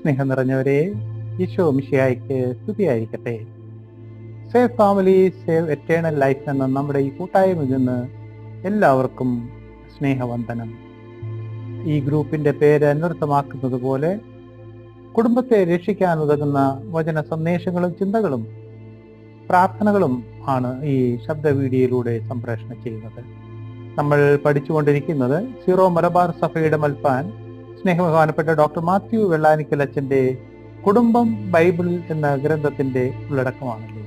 സ്നേഹം നിറഞ്ഞവരെ ഈശോ മിഷിയായിക്ക് സ്തുതിയായിരിക്കട്ടെ. Save family save eternal life എന്ന നമ്മുടെ ഈ കൂട്ടായ്മയിൽ നിന്ന് എല്ലാവർക്കും സ്നേഹവന്ദനം. ഈ ഗ്രൂപ്പിന്റെ പേര് അന്വർത്ഥമാക്കുന്നത് പോലെ കുടുംബത്തെ രക്ഷിക്കാൻ ഉതകുന്ന വചന സന്ദേശങ്ങളും ചിന്തകളും പ്രാർത്ഥനകളും ആണ് ഈ ശബ്ദ വീഡിയോയിലൂടെ സംപ്രേഷണം ചെയ്യുന്നത്. നമ്മൾ പഠിച്ചുകൊണ്ടിരിക്കുന്നത് സീറോ മലബാർ സഭയുടെ മൽപ്പാൻ സ്നേഹബഹുമാനപ്പെട്ട ഡോക്ടർ മാത്യു വെള്ളാനിക്കൽ അച്ഛന്റെ കുടുംബം ബൈബിൾ എന്ന ഗ്രന്ഥത്തിന്റെ ഉള്ളടക്കമാണല്ലോ.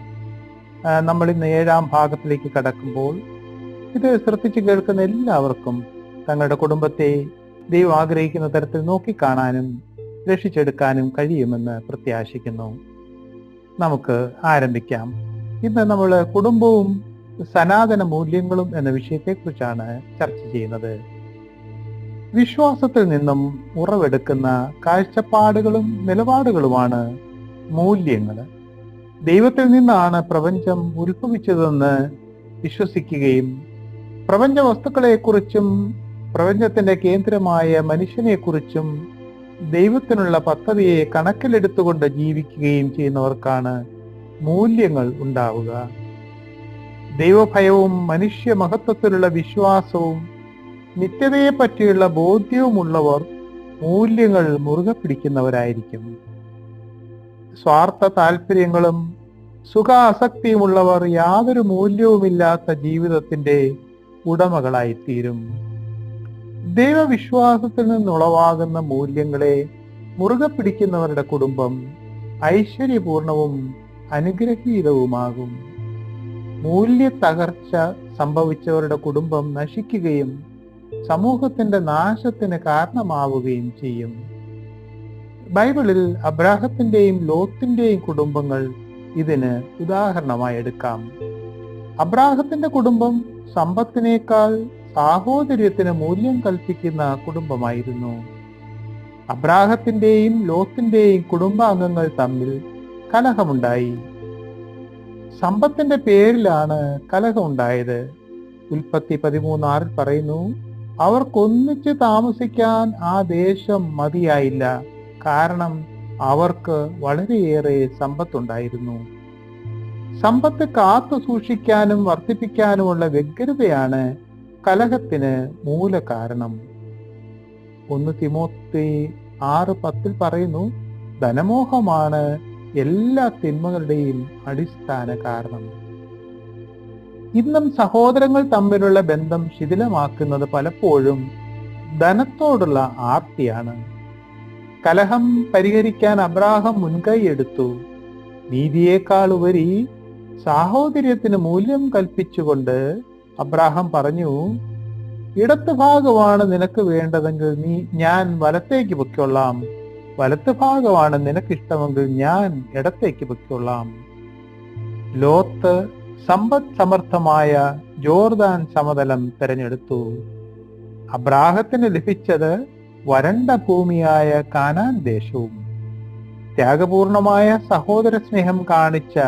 നമ്മൾ ഇന്ന് ഏഴാം ഭാഗത്തിലേക്ക് കടക്കുമ്പോൾ ഇത് ശ്രദ്ധിച്ചു കേൾക്കുന്ന എല്ലാവർക്കും തങ്ങളുടെ കുടുംബത്തെ ദൈവം ആഗ്രഹിക്കുന്ന തരത്തിൽ നോക്കിക്കാണാനും രക്ഷിച്ചെടുക്കാനും കഴിയുമെന്ന് പ്രത്യാശിക്കുന്നു. നമുക്ക് ആരംഭിക്കാം. ഇന്ന് നമ്മൾ കുടുംബവും സനാതന മൂല്യങ്ങളും എന്ന വിഷയത്തെക്കുറിച്ചാണ് ചർച്ച ചെയ്യുന്നത്. വിശ്വാസത്തിൽ നിന്നും ഉറവെടുക്കുന്ന കാഴ്ചപ്പാടുകളും നിലപാടുകളുമാണ് മൂല്യങ്ങൾ. ദൈവത്തിൽ നിന്നാണ് പ്രപഞ്ചം ഉത്ഭവിച്ചതെന്ന് വിശ്വസിക്കുകയും പ്രപഞ്ച വസ്തുക്കളെക്കുറിച്ചും പ്രപഞ്ചത്തിന്റെ കേന്ദ്രമായ മനുഷ്യനെക്കുറിച്ചും ദൈവത്തിനുള്ള പദ്ധതിയെ കണക്കിലെടുത്തുകൊണ്ട് ജീവിക്കുകയും ചെയ്യുന്നവർക്കാണ് മൂല്യങ്ങൾ ഉണ്ടാവുക. ദൈവഭയവും മനുഷ്യ മഹത്വത്തിലുള്ള വിശ്വാസവും നിത്യതയെ പറ്റിയുള്ള ബോധ്യവുമുള്ളവർ മൂല്യങ്ങൾ മുറുകെ പിടിക്കുന്നവരായിരിക്കും. സ്വാർത്ഥ താല്പര്യങ്ങളും സുഖാസക്തിയുമുള്ളവർ യാതൊരു മൂല്യവുമില്ലാത്ത ജീവിതത്തിന്റെ ഉടമകളായിത്തീരും. ദൈവവിശ്വാസത്തിൽ നിന്നുളവാകുന്ന മൂല്യങ്ങളെ മുറുകെ പിടിക്കുന്നവരുടെ കുടുംബം ഐശ്വര്യപൂർണവും അനുഗ്രഹീതവുമാകും. മൂല്യ തകർച്ച സംഭവിച്ചവരുടെ കുടുംബം നശിക്കുകയും സമൂഹത്തിന്റെ നാശത്തിന് കാരണമാവുകയും ചെയ്യും. ബൈബിളിൽ അബ്രാഹത്തിന്റെയും ലോത്തിന്റെയും കുടുംബങ്ങൾ ഇതിന് ഉദാഹരണമായി എടുക്കാം. അബ്രാഹത്തിന്റെ കുടുംബം സമ്പത്തിനേക്കാൾ സാഹോദര്യത്തിന് മൂല്യം കൽപ്പിക്കുന്ന കുടുംബമായിരുന്നു. അബ്രാഹത്തിന്റെയും ലോത്തിന്റെയും കുടുംബാംഗങ്ങൾ തമ്മിൽ കലഹമുണ്ടായി. സമ്പത്തിന്റെ പേരിലാണ് കലഹമുണ്ടായത്. ഉൽപ്പത്തി പതിമൂന്നാറിൽ പറയുന്നു അവർക്കൊന്നിച്ച് താമസിക്കാൻ ആ ദേശം മതിയായില്ല. കാരണം അവർക്ക് വളരെയേറെ സമ്പത്തുണ്ടായിരുന്നു. സമ്പത്ത് കാത്തു സൂക്ഷിക്കാനും വർദ്ധിപ്പിക്കാനുമുള്ള വ്യഗ്രതയാണ് കലഹത്തിന് മൂല കാരണം ഒന്ന് തിമോത്തി ആറ് പത്തിൽ പറയുന്നു ധനമോഹമാണ് എല്ലാ തിന്മകളുടെയും അടിസ്ഥാന കാരണം ഇന്നും സഹോദരങ്ങൾ തമ്മിലുള്ള ബന്ധം ശിഥിലമാക്കുന്നത് പലപ്പോഴും ധനത്തോടുള്ള ആർത്തിയാണ്. കലഹം പരിഹരിക്കാൻ അബ്രാഹം മുൻകൈ എടുത്തു. നീതിയേക്കാൾ ഉപരി സാഹോദര്യത്തിന് മൂല്യം കൽപ്പിച്ചുകൊണ്ട് അബ്രാഹം പറഞ്ഞു ഇടത്ത് ഭാഗമാണ് നിനക്ക് വേണ്ടതെങ്കിൽ നീ ഞാൻ വലത്തേക്ക് പൊയ്ക്കൊള്ളാം. വലത്ത് ഭാഗമാണ് നിനക്കിഷ്ടമെങ്കിൽ ഞാൻ ഇടത്തേക്ക് പൊയ്ക്കൊള്ളാം. ലോത്ത് സമ്പദ് സമർത്ഥമായ ജോർദാൻ സമതലം തിരഞ്ഞെടുത്തു. അബ്രാഹത്തിന് ലഭിച്ചത് വരണ്ട ഭൂമിയായ കാനാൻ ദേശവും. ത്യാഗപൂർണമായ സഹോദര സ്നേഹം കാണിച്ച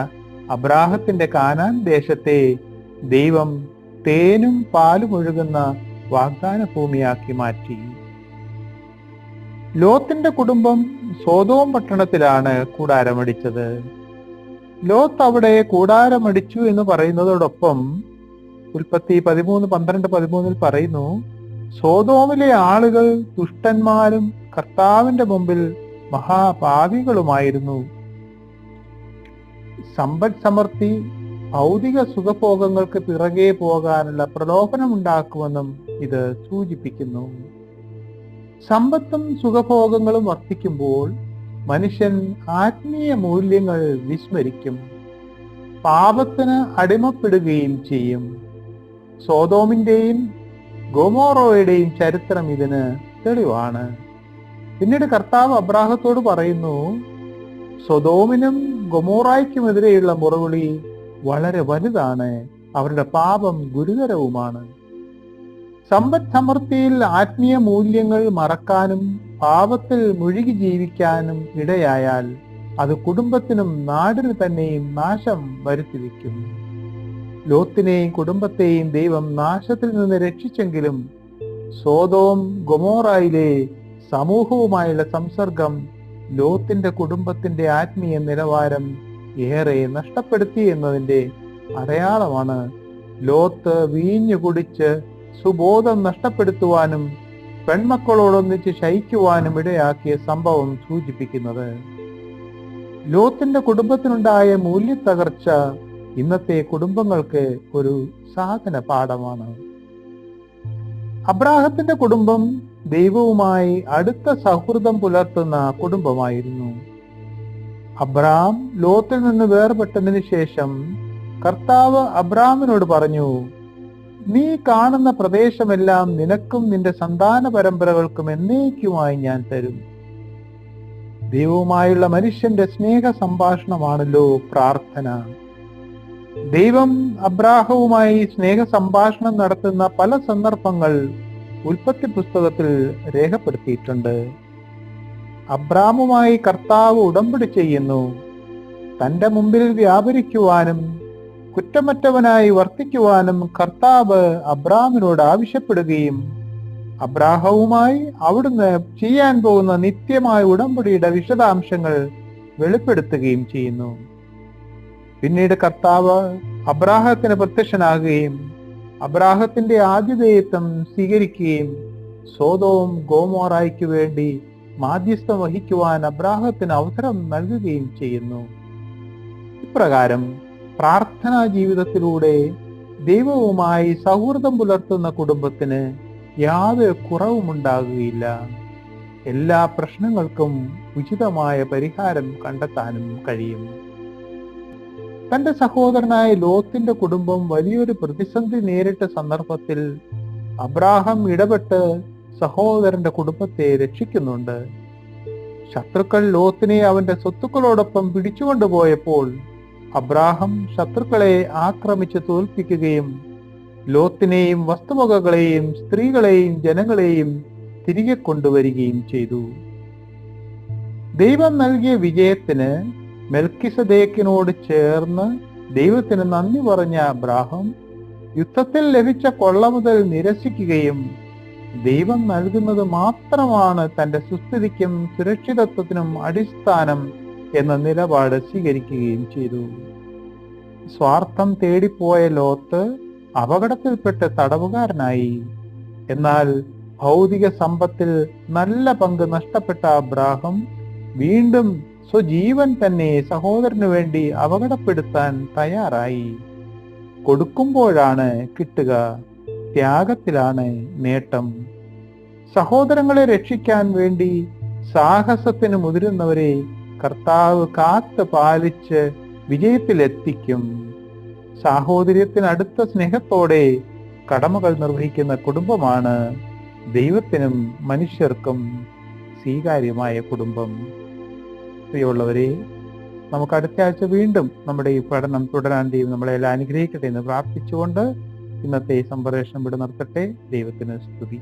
അബ്രാഹത്തിന്റെ കാനാൻ ദേശത്തെ ദൈവം തേനും പാലും ഒഴുകുന്ന വാഗ്ദാന ഭൂമിയാക്കി മാറ്റി. ലോത്തിന്റെ കുടുംബം സോതോം പട്ടണത്തിലാണ് കൂടാരമടിച്ചത്. ലോത്ത് അവിടെ കൂടാരമടിച്ചു എന്ന് പറയുന്നതോടൊപ്പം ഉൽപ്പത്തി പതിമൂന്ന് പന്ത്രണ്ട് പതിമൂന്നിൽ പറയുന്നു സോതോമിലെ ആളുകൾ ദുഷ്ടന്മാരും കർത്താവിന്റെ മുമ്പിൽ മഹാപാവികളുമായിരുന്നു സമ്പദ് സമൃദ്ധി ഭൗതിക സുഖഭോഗങ്ങൾക്ക് പിറകെ പോകാനുള്ള പ്രലോഭനമുണ്ടാക്കുമെന്നും ഇത് സൂചിപ്പിക്കുന്നു. സമ്പത്തും സുഖഭോഗങ്ങളും വർദ്ധിക്കുമ്പോൾ മനുഷ്യൻ ആത്മീയ മൂല്യങ്ങൾ വിസ്മരിക്കും. പാപത്തിന് അടിമപ്പെടുകയും ചെയ്യും. സോതോമിന്റെയും ഗോമോറോയുടെയും ചരിത്രം ഇതിന് തെളിവാണ്. പിന്നീട് കർത്താവ് അബ്രാഹത്തോട് പറയുന്നു സ്വതോമിനും ഗൊമോറായ്ക്കുമെതിരെയുള്ള മുറവിളി വളരെ വലുതാണ്. അവരുടെ പാപം ഗുരുതരവുമാണ്. സമ്പദ് സമൃദ്ധിയിൽ ആത്മീയ മൂല്യങ്ങൾ മറക്കാനും പാപത്തിൽ മുഴുകി ജീവിക്കാനും ഇടയായാൽ അത് കുടുംബത്തിനും നാടിന് തന്നെയും നാശം വരുത്തിവെക്കും. ലോത്തിനെയും കുടുംബത്തെയും ദൈവം നാശത്തിൽ നിന്ന് രക്ഷിച്ചെങ്കിലും സോതോം ഗൊമോറായിലെ സമൂഹവുമായുള്ള സംസർഗം ലോത്തിന്റെ കുടുംബത്തിന്റെ ആത്മീയ നിലവാരം ഏറെ നഷ്ടപ്പെടുത്തി എന്നതിന്റെ അടയാളമാണ്. ലോത്ത് വീഞ്ഞു കുടിച്ച് സുബോധം നഷ്ടപ്പെടുത്തുവാനും പെൺമക്കളോടൊന്നിച്ച് ശയിക്കുവാനും ഇടയാക്കിയ സംഭവം സൂചിപ്പിക്കുന്നത് ലോത്തിന്റെ കുടുംബത്തിനുണ്ടായ മൂല്യത്തകർച്ച ഇന്നത്തെ കുടുംബങ്ങൾക്ക് ഒരു സാധന പാഠമാണ്. അബ്രാഹത്തിന്റെ കുടുംബം ദൈവവുമായി അടുത്ത സൗഹൃദം പുലർത്തുന്ന കുടുംബമായിരുന്നു. അബ്രാം ലോത്തിൽ നിന്ന് വേർപെട്ടതിന് ശേഷം കർത്താവ് അബ്രാമിനോട് പറഞ്ഞു നീ കാണുന്ന പ്രദേശമെല്ലാം നിനക്കും നിന്റെ സന്താന പരമ്പരകൾക്കും എന്നേക്കുമായി ഞാൻ തരും. ദൈവവുമായുള്ള മനുഷ്യന്റെ സ്നേഹ സംഭാഷണമാണല്ലോ പ്രാർത്ഥന. ദൈവം അബ്രാഹവുമായി സ്നേഹ സംഭാഷണം നടത്തുന്ന പല സന്ദർഭങ്ങൾ ഉൽപ്പത്തി പുസ്തകത്തിൽ രേഖപ്പെടുത്തിയിട്ടുണ്ട്. അബ്രാമുമായി കർത്താവ് ഉടമ്പടി ചെയ്യുന്നു. തന്റെ മുമ്പിൽ വ്യാപരിക്കുവാനും കുറ്റമറ്റവനായി വർത്തിക്കുവാനും കർത്താവ് അബ്രാമിനോട് ആവശ്യപ്പെടുകയും അബ്രാഹവുമായി അവിടുന്ന് ചെയ്യാൻ പോകുന്ന നിത്യമായ ഉടമ്പടിയുടെ വിശദാംശങ്ങൾ വെളിപ്പെടുത്തുകയും ചെയ്യുന്നു. പിന്നീട് കർത്താവ് അബ്രാഹത്തിന് പ്രത്യക്ഷനാകുകയും അബ്രാഹത്തിന്റെ ആതിഥേയത്വം സ്വീകരിക്കുകയും സോതവും ഗോമോറായ്ക്ക് വേണ്ടി മാധ്യസ്ഥം വഹിക്കുവാൻ അബ്രാഹത്തിന് അവസരം നൽകുകയും ചെയ്യുന്നു. ഇപ്രകാരം പ്രാർത്ഥനാ ജീവിതത്തിലൂടെ ദൈവവുമായി സൗഹൃദം പുലർത്തുന്ന കുടുംബത്തിന് യാതൊരു കുറവുമുണ്ടാകുകയില്ല എല്ലാ പ്രശ്നങ്ങൾക്കും ഉചിതമായ പരിഹാരം കണ്ടെത്താനും കഴിയും. തന്റെ സഹോദരനായ ലോത്തിന്റെ കുടുംബം വലിയൊരു പ്രതിസന്ധി നേരിട്ട സന്ദർഭത്തിൽ അബ്രാഹം ഇടപെട്ട് സഹോദരന്റെ കുടുംബത്തെ രക്ഷിക്കുന്നുണ്ട്. ശത്രുക്കൾ ലോത്തിനെ അവന്റെ സ്വത്തുക്കളോടൊപ്പം പിടിച്ചുകൊണ്ടുപോയപ്പോൾ അബ്രാഹം ശത്രുക്കളെ ആക്രമിച്ച് തോൽപ്പിക്കുകയും ലോത്തിനെയും വസ്തുവകകളെയും സ്ത്രീകളെയും ജനങ്ങളെയും തിരികെ കൊണ്ടുവരികയും ചെയ്തു. ദൈവം നൽകിയ വിജയത്തിന് മെൽക്കിസദേക്കിനോട് ചേർന്ന് ദൈവത്തിന് നന്ദി പറഞ്ഞ അബ്രാഹം യുദ്ധത്തിൽ ലഭിച്ച കൊള്ള മുതൽ നിരസിക്കുകയും ദൈവം നൽകുന്നത് മാത്രമാണ് തന്റെ സുസ്ഥിതിക്കും സുരക്ഷിതത്വത്തിനും അടിസ്ഥാനം എന്ന നിലപാട് സ്വീകരിക്കുകയും ചെയ്തു. സ്വാർത്ഥം തേടിപ്പോയ ലോത്ത് അപകടത്തിൽപ്പെട്ട് തടവുകാരനായി. എന്നാൽ ഭൗതിക സമ്പത്തിൽ നല്ല പങ്ക് നഷ്ടപ്പെട്ട അബ്രാഹം വീണ്ടും സ്വജീവൻ തന്നെ സഹോദരനു വേണ്ടി അപകടപ്പെടുത്താൻ തയ്യാറായി. കൊടുക്കുമ്പോഴാണ് കിട്ടുക ത്യാഗത്തിലാണ് നേട്ടം. സഹോദരങ്ങളെ രക്ഷിക്കാൻ വേണ്ടി സാഹസത്തിന് മുതിരുന്നവരെ കർത്താവ് കാത്ത് പാലിച്ച് വിജയത്തിലെത്തിക്കും. സാഹോദര്യത്തിനടുത്ത സ്നേഹത്തോടെ കടമകൾ നിർവഹിക്കുന്ന കുടുംബമാണ് ദൈവത്തിനും മനുഷ്യർക്കും സ്വീകാര്യമായ കുടുംബം. പ്രിയമുള്ളവരെ നമുക്ക് അടുത്ത ആഴ്ച വീണ്ടും നമ്മുടെ ഈ പഠനം തുടരാൻ ദൈവം നമ്മളെല്ലാം അനുഗ്രഹിക്കട്ടെ എന്ന് പ്രാർത്ഥിച്ചുകൊണ്ട് ഇന്നത്തെ സംപ്രേഷണം ഇവിടെ നിർത്തട്ടെ. ദൈവത്തിന് സ്തുതി.